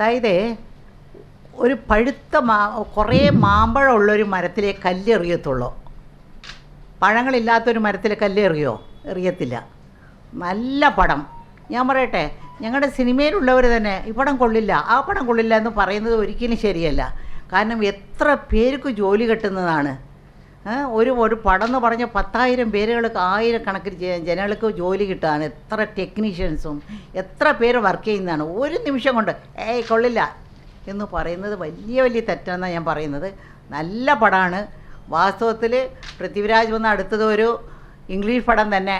അതായത് ഒരു പഴുത്ത മാ കുറേ മാമ്പഴമുള്ളൊരു മരത്തിലെ കല്ലെറിയത്തുള്ളൂ പഴങ്ങളില്ലാത്തൊരു മരത്തിൽ കല്ലെറിയോ എറിയത്തില്ല. നല്ല പടം. ഞാൻ പറയട്ടെ ഞങ്ങളുടെ സിനിമയിലുള്ളവർ തന്നെ ഈ പടം കൊള്ളില്ല ആ പടം കൊള്ളില്ല എന്ന് പറയുന്നത് ഒരിക്കലും ശരിയല്ല. കാരണം എത്ര പേർക്ക് ജോലി കിട്ടുന്നതാണ്. ഒരു ഒരു പടം പറഞ്ഞ പത്തായിരം പേരുകൾക്ക് ആയിരക്കണക്കിന് ജനങ്ങൾക്ക് ജോലി കിട്ടുകയാണ് എത്ര ടെക്നീഷ്യൻസും എത്ര പേര് വർക്ക് ചെയ്യുന്നതാണ്. ഒരു നിമിഷം കൊണ്ട് ഏയ് കൊള്ളില്ല എന്ന് പറയുന്നത് വലിയ വലിയ തെറ്റാണെന്നാണ് ഞാൻ പറയുന്നത്. നല്ല പടമാണ് വാസ്തവത്തിൽ പൃഥ്വിരാജ് വന്ന അടുത്തത് ഒരു ഇംഗ്ലീഷ് പടം തന്നെ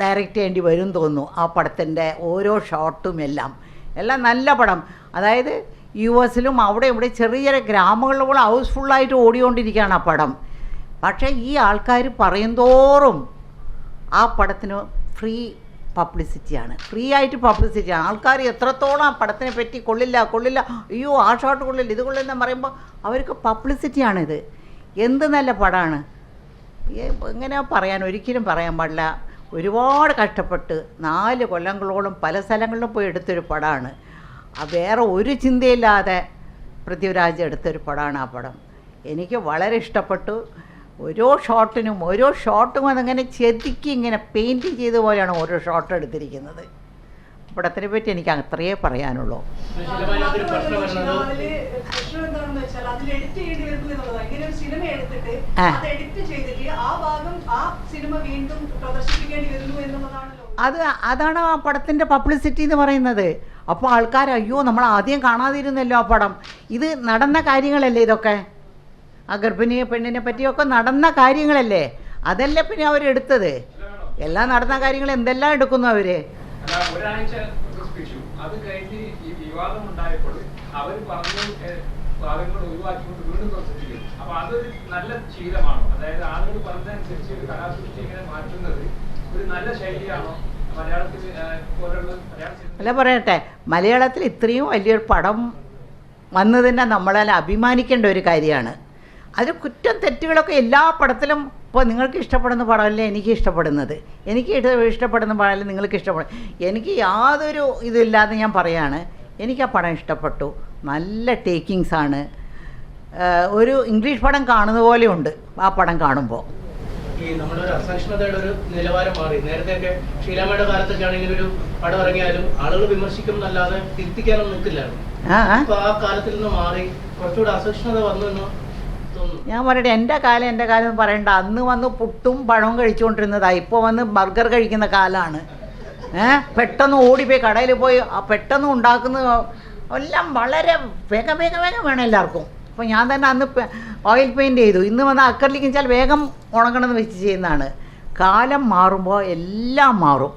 ഡയറക്റ്റ് ചെയ്യേണ്ടി വരും തോന്നുന്നു ആ പടത്തിന്റെ ഓരോ ഷോട്ടും എല്ലാം. എല്ലാം നല്ല പടം. അതായത് യു എസിലും അവിടെ ഇവിടെ ചെറിയ ചെറിയ ഗ്രാമങ്ങളിലും ഹൗസ്ഫുള്ളായിട്ട് ഓടിക്കൊണ്ടിരിക്കുകയാണ് ആ പടം. പക്ഷേ ഈ ആൾക്കാർ പറയും തോറും ആ പടത്തിന് ഫ്രീ പബ്ലിസിറ്റിയാണ്. ഫ്രീ ആയിട്ട് പബ്ലിസിറ്റിയാണ്. ആൾക്കാർ എത്രത്തോളം ആ പടത്തിനെ പറ്റി കൊള്ളില്ല കൊള്ളില്ല അയ്യോ ആ ഷോട്ട് കൊള്ളില്ല ഇത് കൊള്ളില്ല എന്ന് പറയുമ്പോൾ അവർക്ക് പബ്ലിസിറ്റിയാണിത്. എന്ത് നല്ല പടമാണ് എങ്ങനെ പറയാൻ? ഒരിക്കലും പറയാൻ പാടില്ല. ഒരുപാട് കഷ്ടപ്പെട്ട് നാല് കൊല്ലങ്ങളോളം പല സ്ഥലങ്ങളിലും പോയി എടുത്തൊരു പടമാണ് വേറെ ഒരു ചിന്തയില്ലാതെ പൃഥ്വിരാജ് എടുത്തൊരു പടമാണ് ആ പടം. എനിക്ക് വളരെ ഇഷ്ടപ്പെട്ടു. ഓരോ ഷോട്ടിനും ഓരോ ഷോട്ടും അതങ്ങനെ ചെതുക്കി ഇങ്ങനെ പെയിന്റ് ചെയ്ത പോലെയാണ് ഓരോ ഷോട്ട് എടുത്തിരിക്കുന്നത്. പടത്തിനെ പറ്റി എനിക്ക് അത്രയേ പറയാനുള്ളൂ. ആ. അത് അതാണ് ആ പടത്തിന്റെ പബ്ലിസിറ്റി എന്ന് പറയുന്നത്. അപ്പോൾ ആൾക്കാർ അയ്യോ നമ്മൾ ആദ്യം കാണാതിരുന്നല്ലോ ആ പടം. ഇത് നടന്ന കാര്യങ്ങളല്ലേ ഇതൊക്കെ? ആ ഗർഭിണി പെണ്ണിനെ പറ്റിയൊക്കെ നടന്ന കാര്യങ്ങളല്ലേ? അതല്ലേ പിന്നെ അവരെടുത്തത് എല്ലാം നടന്ന കാര്യങ്ങൾ എന്തെല്ലാം എടുക്കുന്നു അവർ? അപ്പൊ അതൊരു നല്ല ശീലമാണോ. അതായത് ആളുകൾ പറഞ്ഞതനുസരിച്ച് കലാസൃഷ്ടി ഇങ്ങനെ മാറ്റുന്നത് അല്ല പറയട്ടെ. മലയാളത്തിൽ ഇത്രയും വലിയൊരു പടം വന്നതിനെ നമ്മളെല്ലാം അഭിമാനിക്കേണ്ട ഒരു കാര്യമാണ്. അതിൽ കുറ്റം തെറ്റുകളൊക്കെ എല്ലാ പടത്തിലും ഇപ്പോൾ നിങ്ങൾക്ക് ഇഷ്ടപ്പെടുന്ന പടമല്ലേ എനിക്ക് ഇഷ്ടപ്പെടുന്നത്? എനിക്ക് ഇഷ്ടപ്പെടുന്ന പടമല്ലേ നിങ്ങൾക്ക് ഇഷ്ടപ്പെടും എനിക്ക് യാതൊരു ഇതില്ലാതെ ഞാൻ പറയാണ് എനിക്ക് ആ പടം ഇഷ്ടപ്പെട്ടു. നല്ല ടേക്കിങ്സാണ്. ഒരു ഇംഗ്ലീഷ് പടം കാണുന്ന പോലെയുണ്ട് ആ പടം കാണുമ്പോൾ. ഈ നമ്മുടെ ഒരു അസഹിഷ്ണുതയുടെ ഒരു നിലവാരം മാറി. നേരത്തെയൊക്കെ ഷീലാമ്മയുടെ കാലത്തൊക്കെ ആണെങ്കിൽ ഒരു പടം ഇറങ്ങിയാലും ആളുകൾ വിമർശിക്കും എന്നല്ലാതെ തിരുത്തിക്കാനും നിൽക്കില്ലായിരുന്നു. അപ്പൊ ആ. കാലത്തിൽ നിന്ന് മാറി കുറച്ചുകൂടെ അസഹിഷ്ണുത വന്നു എന്ന് ഞാൻ പറയട്ടെ എന്റെ കാലം എന്റെ കാലം എന്ന് പറയണ്ട. അന്ന് വന്ന് പുട്ടും പഴവും കഴിച്ചുകൊണ്ടിരുന്നതാണ് ഇപ്പോൾ വന്ന് ബർഗർ കഴിക്കുന്ന കാലമാണ് ഏ? പെട്ടെന്ന് ഓടിപ്പോയി കടയിൽ പോയി പെട്ടെന്ന് ഉണ്ടാക്കുന്ന എല്ലാം വളരെ വേഗം വേഗം വേഗം വേണം എല്ലാവർക്കും. അപ്പോൾ ഞാൻ തന്നെ അന്ന് ഓയിൽ പെയിന്റ് ചെയ്തു. ഇന്ന് വന്ന് അക്കറിലേക്ക് വെച്ചാൽ വേഗം ഉണങ്ങണമെന്ന് വെച്ച് ചെയ്യുന്നതാണ്. കാലം മാറുമ്പോൾ എല്ലാം മാറും.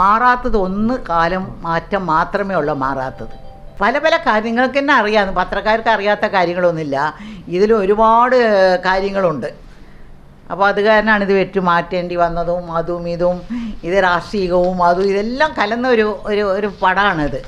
മാറാത്തത് ഒന്ന് കാലം മാറ്റം മാത്രമേ ഉള്ളൂ മാറാത്തത്. പല പല കാര്യങ്ങൾക്ക് തന്നെ അറിയാം പത്രക്കാർക്ക് അറിയാത്ത കാര്യങ്ങളൊന്നുമില്ല. ഇതിൽ ഒരുപാട് കാര്യങ്ങളുണ്ട്. അപ്പോൾ അത് കാരണമാണ് ഇത് വെറ്റു മാറ്റേണ്ടി വന്നതും അതും ഇതും ഇത് രാഷ്ട്രീയവും അതും ഇതെല്ലാം കലന്ന ഒരു ഒരു ഒരു പടമാണിത്